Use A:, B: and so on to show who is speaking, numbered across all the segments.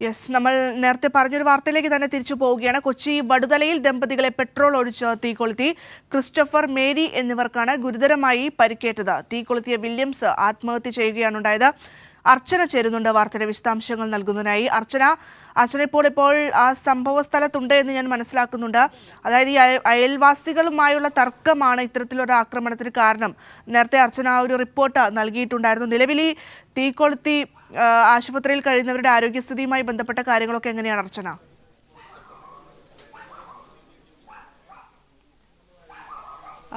A: Yes നമ്മൾ നേരത്തെ പറഞ്ഞൊരു വാർത്തയിലേക്ക് തന്നെ തിരിച്ചു പോവുകയാണ്. കൊച്ചി വടുതലയിൽ ദമ്പതികളെ പെട്രോൾ ഒഴിച്ച് തീ കൊളുത്തി. ക്രിസ്റ്റഫർ മേരി എന്നിവർക്കാണ് ഗുരുതരമായി പരിക്കേറ്റത്. തീ കൊളുത്തിയ വില്യംസ് ആത്മഹത്യ ചെയ്യുകയാണുണ്ടായത് അർച്ചന ചേരുന്നുണ്ട് വാർത്തയുടെ വിശദാംശങ്ങൾ നൽകുന്നതിനായി. അർച്ചന അർച്ചന ഇപ്പോൾ ഇപ്പോൾ ആ സംഭവ സ്ഥലത്തുണ്ട് എന്ന് ഞാൻ മനസ്സിലാക്കുന്നുണ്ട്. അതായത് ഈ അയൽവാസികളുമായുള്ള തർക്കമാണ് ഇത്തരത്തിലൊരു ആക്രമണത്തിന് കാരണം. നേരത്തെ അർച്ചന ഒരു റിപ്പോർട്ട് നൽകിയിട്ടുണ്ടായിരുന്നു. നിലവിൽ ഈ തീ കൊളുത്തി ആ, ആശുപത്രിയിൽ കഴിയുന്നവരുടെ ആരോഗ്യസ്ഥിതിയുമായി ബന്ധപ്പെട്ട കാര്യങ്ങളൊക്കെ എങ്ങനെയാണ് അർച്ചന?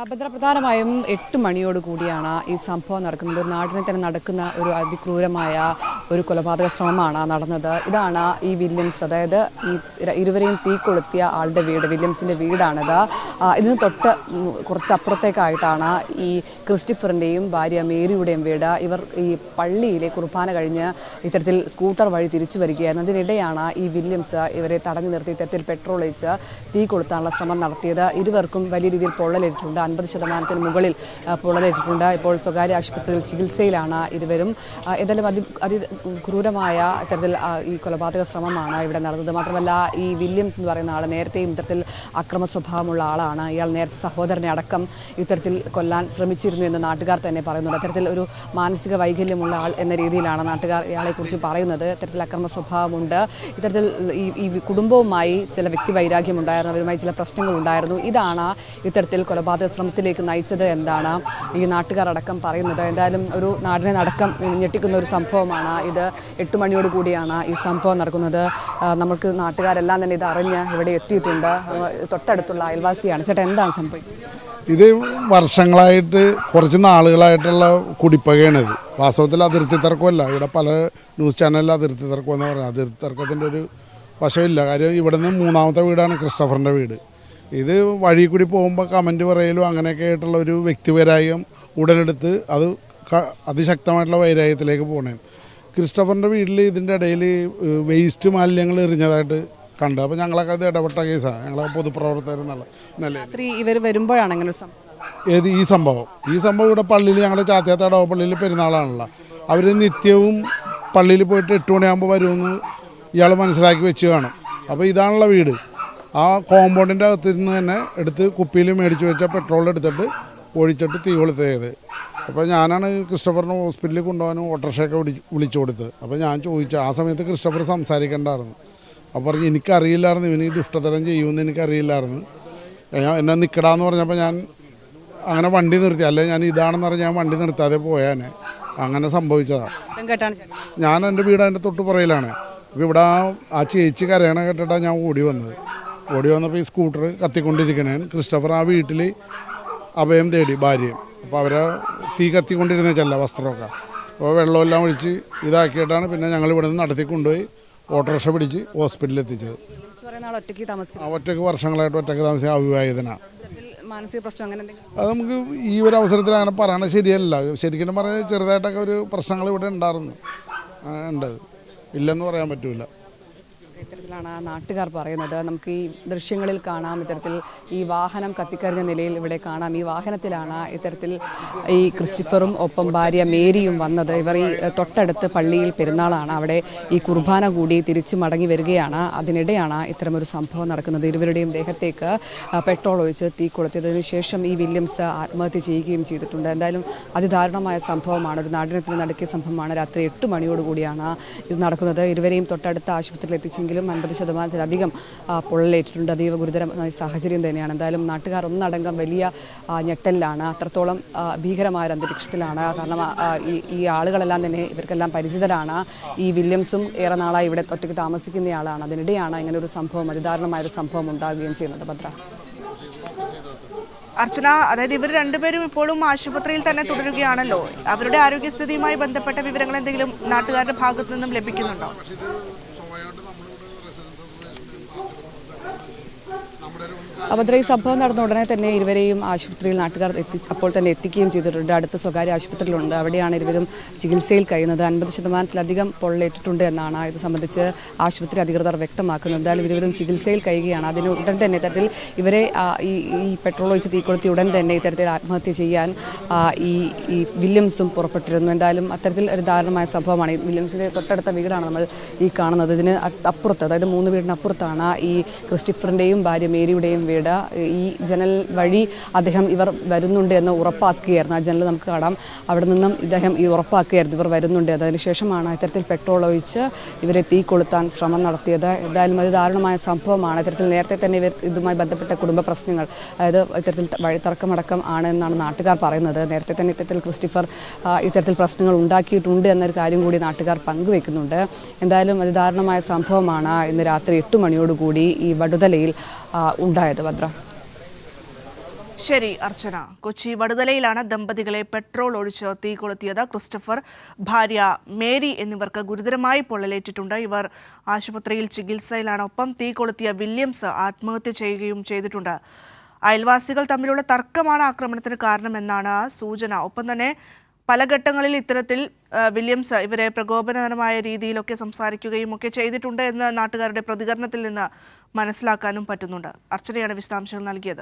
B: ഭദ്ര പ്രധാനമായും എട്ട് മണിയോട് കൂടിയാണ് ഈ സംഭവം നടക്കുന്നത്. ഒരു നാടിനെ തന്നെ നടക്കുന്ന ഒരു അതിക്രൂരമായ ഒരു കൊലപാതക ശ്രമമാണ് നടന്നത്. ഇതാണ് ഈ വില്യംസ് അതായത് ഈ ഇരുവരെയും തീ കൊളുത്തിയ ആളുടെ വീട് വില്യംസിന്റെ വീടാണിത്. ഇതിന് തൊട്ട് കുറച്ചപ്പുറത്തേക്കായിട്ടാണ് ഈ ക്രിസ്റ്റിഫറിന്റെയും ഭാര്യ മേരിയുടെയും വീട്. ഇവർ ഈ പള്ളിയിലെ കുർബാന കഴിഞ്ഞ് ഇത്തരത്തിൽ സ്കൂട്ടർ വഴി തിരിച്ചു വരികയായിരുന്നു. അതിനിടെയാണ് ഈ വില്യംസ് ഇവരെ തടഞ്ഞു നിർത്തി ഇത്തരത്തിൽ പെട്രോൾ ഒഴിച്ച് തീ കൊളുത്താനുള്ള ശ്രമം നടത്തിയത്. ഇരുവർക്കും വലിയ രീതിയിൽ പൊള്ളലേറ്റിട്ടുണ്ട്. അൻപത് ശതമാനത്തിന് മുകളിൽ പൊള്ളലേറ്റിട്ടുണ്ട്. ഇപ്പോൾ സ്വകാര്യ ആശുപത്രിയിൽ ചികിത്സയിലാണ് ഇരുവരും. ഏതായാലും അതി അതി ക്രൂരമായ ഇത്തരത്തിൽ ഈ കൊലപാതക ശ്രമമാണ് ഇവിടെ നടന്നത്. മാത്രമല്ല ഈ വില്യംസ് എന്ന് പറയുന്ന ആൾ നേരത്തെയും ഇത്തരത്തിൽ അക്രമ സ്വഭാവമുള്ള ആളാണ്. ഇയാൾ നേരത്തെ സഹോദരനെ അടക്കം ഇത്തരത്തിൽ കൊല്ലാൻ ശ്രമിച്ചിരുന്നു എന്ന് നാട്ടുകാർ തന്നെ പറയുന്നുണ്ട്. അത്തരത്തിൽ ഒരു മാനസിക വൈകല്യമുള്ള ആൾ എന്ന രീതിയിലാണ് നാട്ടുകാർ ഇയാളെക്കുറിച്ച് പറയുന്നത്. ഇത്തരത്തിൽ അക്രമ സ്വഭാവമുണ്ട്. ഇത്തരത്തിൽ ഈ ഈ കുടുംബവുമായി ചില വ്യക്തി വൈരാഗ്യം ഉണ്ടായിരുന്നു അവരുമായി ചില പ്രശ്നങ്ങൾ ഉണ്ടായിരുന്നു ഇതാണ് ഇത്തരത്തിൽ കൊലപാതക ശ്രമത്തിലേക്ക് നയിച്ചത് എന്താണ് ഈ നാട്ടുകാർ അടക്കം പറയുന്നത്. എന്തായാലും ഒരു നാടിനെ നടക്കം ഞെട്ടിക്കുന്ന ഒരു സംഭവമാണ് ഇത്. എട്ട് മണിയോട് കൂടിയാണ് ഈ സംഭവം നടക്കുന്നത്. നമ്മൾക്ക് നാട്ടുകാരെല്ലാം തന്നെ ഇത് അറിഞ്ഞ് ഇവിടെ എത്തിയിട്ടുണ്ട്. തൊട്ടടുത്തുള്ള അയൽവാസിയാണ്. ചേട്ടാ എന്താണ് സംഭവിക്കുന്നത്
C: ഇത് വർഷങ്ങളായിട്ട് കുറച്ച് നാളുകളായിട്ടുള്ള കുടിപ്പകയാണിത് വാസ്തവത്തിൽ അതിർത്തി തർക്കമല്ല. ഇവിടെ പല ന്യൂസ് ചാനലിൽ അതിർത്തി തർക്കം എന്ന് പറയുന്നത് അതിർത്തി തർക്കത്തിന്റെ ഒരു വശമില്ല. കാര്യം ഇവിടെ നിന്ന് മൂന്നാമത്തെ വീടാണ് ക്രിസ്റ്റഫറിന്റെ വീട്. ഇത് വഴി കൂടി പോകുമ്പോൾ കമന്റ് പറയലും അങ്ങനെയൊക്കെ ആയിട്ടുള്ള ഒരു വ്യക്തിപരായം ഉടലെടുത്ത് അത് അതിശക്തമായിട്ടുള്ള വൈരാഗ്യത്തിലേക്ക് പോകണേ ക്രിസ്റ്റഫറിന്റെ വീട്ടിൽ ഇതിന്റെ ഇടയിൽ വേസ്റ്റ് മാലിന്യങ്ങൾ എറിഞ്ഞതായിട്ട് കണ്ടു. അപ്പോൾ ഞങ്ങളൊക്കെ അത് ഇടപെട്ട കേസാണ് ഞങ്ങളെ പൊതുപ്രവർത്തകർ എന്നുള്ള നിലയിൽ.
B: രാത്രി ഇവർ വരുമ്പോഴാണ് അങ്ങനെ ഒരു സംഭവം?
C: ഏത് ഈ സംഭവം? ഈ സംഭവം ഇവിടെ പള്ളിയിൽ ഞങ്ങളുടെ ചാത്തിയാത്ത ഇടവ പള്ളിയിൽ പെരുന്നാളാണല്ലോ. അവർ നിത്യവും പള്ളിയിൽ പോയിട്ട് എട്ട് മണിയാകുമ്പോൾ വരുമെന്ന് ഇയാൾ മനസ്സിലാക്കി വെച്ച് കാണും. അപ്പോൾ ഇതാണല്ലോ വീട്. ആ കോമ്പൗണ്ടിന്റെ അകത്ത് നിന്ന് തന്നെ എടുത്ത് കുപ്പിയിൽ മേടിച്ച് വെച്ച പെട്രോൾ എടുത്തിട്ട് ഒഴിച്ചിട്ട് തീ കൊളുത്തേത് അപ്പോൾ ഞാനാണ് ക്രിസ്റ്റഫറിനെ ഹോസ്പിറ്റലിൽ കൊണ്ടുപോകാനും ഓട്ടോറിക്ഷയൊക്കെ വിളി വിളിച്ചു കൊടുത്തത്. അപ്പോൾ ഞാൻ ചോദിച്ചു ആ സമയത്ത് ക്രിസ്റ്റഫർ സംസാരിക്കണ്ടായിരുന്നു. അപ്പോൾ പറഞ്ഞു എനിക്കറിയില്ലായിരുന്നു ഇവന് ഈ ദുഷ്ടതരം ചെയ്യുമെന്ന് എനിക്കറിയില്ലായിരുന്നു. ഞാൻ എന്നെ നിൽക്കടാന്ന് പറഞ്ഞപ്പോൾ ഞാൻ അങ്ങനെ വണ്ടി നിർത്തി. അല്ലെ ഞാൻ ഇതാണെന്ന് പറഞ്ഞ് ഞാൻ വണ്ടി നിർത്താതെ പോയാനെ. അങ്ങനെ സംഭവിച്ചതാണ് ഞാൻ എന്റെ വീട് അതിന്റെ തൊട്ട് പുറയിലാണ്. അപ്പോൾ ഇവിടെ ആ ആ ചേച്ചി കരയണ കേട്ടിട്ടാണ് ഞാൻ ഓടി വന്നത്. ഓടി വന്നപ്പോൾ ഈ സ്കൂട്ടർ കത്തിക്കൊണ്ടിരിക്കണേ. ക്രിസ്റ്റഫർ ആ വീട്ടിൽ അഭയം തേടി ഭാര്യയും. അപ്പോൾ അവരെ തീ കത്തിക്കൊണ്ടിരുന്നേച്ചല്ല വസ്ത്രമൊക്കെ. അപ്പോൾ വെള്ളമെല്ലാം ഒഴിച്ച് ഇതാക്കിയിട്ടാണ് പിന്നെ ഞങ്ങൾ ഇവിടെ നിന്ന് നടത്തി കൊണ്ടുപോയി. ഓട്ടോറിക്ഷ പിടിച്ച് ഹോസ്പിറ്റലിൽ എത്തിച്ചത്
B: ഒറ്റയ്ക്ക് ഒറ്റയ്ക്ക് താമസിക്കുന്നത്
C: ആ ഒറ്റയ്ക്ക് വർഷങ്ങളായിട്ട് ഒറ്റയ്ക്ക് താമസിച്ച അവിവാഹിതനാണ്
B: മാനസിക പ്രശ്നം അങ്ങനെ
C: അത് നമുക്ക് ഈ ഒരു അവസരത്തിൽ അങ്ങനെ പറയണത് ശരിയല്ല. ശരിക്കും പറഞ്ഞാൽ ചെറുതായിട്ടൊക്കെ ഒരു പ്രശ്നങ്ങൾ ഇവിടെ ഉണ്ടായിരുന്നു. ഉണ്ടത് ഉണ്ട്. ഇല്ലെന്ന് പറയാൻ പറ്റൂല.
B: ഇത്തരത്തിലാണ് ആ നാട്ടുകാർ പറയുന്നത്. നമുക്ക് ഈ ദൃശ്യങ്ങളിൽ കാണാം ഇത്തരത്തിൽ ഈ വാഹനം കത്തിക്കരിഞ്ഞ നിലയിൽ ഇവിടെ കാണാം. ഈ വാഹനത്തിലാണ് ഇത്തരത്തിൽ ഈ ക്രിസ്റ്റിഫറും ഒപ്പം ഭാര്യ മേരിയും വന്നത്. ഇവർ ഈ തൊട്ടടുത്ത് പള്ളിയിൽ പെരുന്നാളാണ്. അവിടെ ഈ കുർബാന കൂടി തിരിച്ചു മടങ്ങി വരികയാണ്. അതിനിടെയാണ് ഇത്തരമൊരു സംഭവം നടക്കുന്നത്. ഇരുവരുടെയും ദേഹത്തേക്ക് പെട്രോൾ ഒഴിച്ച് തീ കൊളുത്തിയതിനു ശേഷം ഈ വില്യംസ് ആത്മഹത്യ ചെയ്യുകയും ചെയ്തിട്ടുണ്ട്. എന്തായാലും അതിദാരുണമായ സംഭവമാണ്. ഒരു നാടിനത്തിന് നടക്കിയ സംഭവമാണ്. രാത്രി എട്ട് മണിയോടുകൂടിയാണ് ഇത് നടക്കുന്നത്. ഇരുവരെയും തൊട്ടടുത്ത ആശുപത്രിയിൽ എത്തിച്ചെങ്കിലും അൻപത് ശതമാനത്തിലധികം പൊള്ളലേറ്റിട്ടുണ്ട്. അതീവ ഗുരുതരമായ സാഹചര്യം തന്നെയാണ്. എന്തായാലും നാട്ടുകാർ ഒന്നടങ്കം വലിയ ഞെട്ടലിലാണ്. അത്രത്തോളം ഭീകരമായ ഒരു അന്തരീക്ഷത്തിലാണ്. കാരണം ഈ ഈ ആളുകളെല്ലാം തന്നെ ഇവർക്കെല്ലാം പരിചിതരാണ്. ഈ വില്യംസും ഏറെ നാളായി ഇവിടെ ഒറ്റയ്ക്ക് താമസിക്കുന്നയാളാണ്. അതിനിടെയാണ് ഇങ്ങനെ ഒരു സംഭവം അതിദാരുണമായ ഒരു സംഭവം ഉണ്ടാവുകയും ചെയ്യുന്നത്. ഭദ്ര.
A: അർച്ചന അതായത് ഇവർ രണ്ടുപേരും ഇപ്പോഴും ആശുപത്രിയിൽ തന്നെ തുടരുകയാണല്ലോ. അവരുടെ ആരോഗ്യസ്ഥിതിയുമായി ബന്ധപ്പെട്ട വിവരങ്ങൾ എന്തെങ്കിലും നാട്ടുകാരുടെ ഭാഗത്തു നിന്നും ലഭിക്കുന്നുണ്ടോ?
B: അഭദ്ര ഈ സംഭവം നടന്ന ഉടനെ തന്നെ ഇരുവരെയും ആശുപത്രിയിൽ നാട്ടുകാർ എത്തി അപ്പോൾ തന്നെ എത്തിക്കുകയും ചെയ്തിട്ടുണ്ട്. അടുത്ത സ്വകാര്യ ആശുപത്രിയിലുണ്ട്. അവിടെയാണ് ഇരുവരും ചികിത്സയിൽ കഴിയുന്നത്. അൻപത് ശതമാനത്തിലധികം പൊള്ളേറ്റിട്ടുണ്ട് എന്നാണ് ഇത് സംബന്ധിച്ച് ആശുപത്രി അധികൃതർ വ്യക്തമാക്കുന്നത്. എന്തായാലും ഇരുവരും ചികിത്സയിൽ കഴിയുകയാണ്. അതിന് ഉടൻ തന്നെ ഇത്തരത്തിൽ ഇവരെ ഈ പെട്രോൾ ഒഴിച്ച് തീക്കൊളുത്തി ഉടൻ തന്നെ ഇത്തരത്തിൽ ആത്മഹത്യ ചെയ്യാൻ ഈ ഈ വില്യംസും പുറപ്പെട്ടിരുന്നു. എന്തായാലും അത്തരത്തിൽ ഒരു ദാരുണമായ സംഭവമാണ്. വില്യംസിന്റെ തൊട്ടടുത്ത വീടാണ് നമ്മൾ ഈ കാണുന്നത്. ഇതിന് അപ്പുറത്ത് അതായത് മൂന്ന് വീടിനപ്പുറത്താണ് ഈ ക്രിസ്റ്റിഫറിന്റെയും ഭാര്യ മേരിയുടെയും വീട് ഈ ജനൽ വഴി അദ്ദേഹം ഇവർ വരുന്നുണ്ട് എന്ന് ഉറപ്പാക്കുകയായിരുന്നു. ആ ജനൽ നമുക്ക് കാണാം. അവിടെ നിന്നും ഇദ്ദേഹം ഈ ഉറപ്പാക്കുകയായിരുന്നു. ഇവർ വരുന്നുണ്ട്. അതിനുശേഷമാണ് ഇത്തരത്തിൽ പെട്രോൾ ഒഴിച്ച് ഇവരെ തീ കൊളുത്താൻ ശ്രമം നടത്തിയത്. എന്തായാലും അത് ദാരുണമായ സംഭവമാണ്. ഇത്തരത്തിൽ നേരത്തെ തന്നെ ഇവർ ഇതുമായി ബന്ധപ്പെട്ട കുടുംബ പ്രശ്നങ്ങൾ അതായത് ഇത്തരത്തിൽ വഴി വഴിത്തർക്കമടക്കം ആണ് എന്നാണ് നാട്ടുകാർ പറയുന്നത്. നേരത്തെ തന്നെ ഇത്തരത്തിൽ ക്രിസ്റ്റിഫർ ഇത്തരത്തിൽ പ്രശ്നങ്ങൾ ഉണ്ടാക്കിയിട്ടുണ്ട് എന്നൊരു കാര്യം കൂടി നാട്ടുകാർ പങ്കുവെക്കുന്നുണ്ട്. എന്തായാലും അത് ദാരുണമായ സംഭവമാണ്. ഇന്ന് രാത്രി എട്ട് മണിയോടുകൂടി ഈ വടുതലയിൽ ഉണ്ടായത്. ഭദ്ര.
A: ശരി അർച്ചന. കൊച്ചി വടുതലയിലാണ് ദമ്പതികളെ പെട്രോൾ ഒഴിച്ച് തീ കൊളുത്തിയത് ക്രിസ്റ്റഫർ ഭാര്യ മേരി എന്നിവർക്ക് ഗുരുതരമായി പൊള്ളലേറ്റിട്ടുണ്ട്. ഇവർ ആശുപത്രിയിൽ ചികിത്സയിലാണ്. ഒപ്പം തീ കൊളുത്തിയ വില്യംസ് ആത്മഹത്യ ചെയ്യുകയും ചെയ്തിട്ടുണ്ട്. അയൽവാസികൾ തമ്മിലുള്ള തർക്കമാണ് ആക്രമണത്തിന് കാരണമെന്നാണ് സൂചന. ഒപ്പം തന്നെ പല ഘട്ടങ്ങളിൽ ഇത്തരത്തിൽ വില്യംസ് ഇവരെ പ്രകോപനകരമായ രീതിയിലൊക്കെ സംസാരിക്കുകയും ഒക്കെ ചെയ്തിട്ടുണ്ട് എന്ന് നാട്ടുകാരുടെ പ്രതികരണത്തിൽ നിന്ന് മനസ്സിലാക്കാനും പറ്റുന്നുണ്ട്. അർച്ചനയാണ് വിശദാംശങ്ങൾ നൽകിയത്.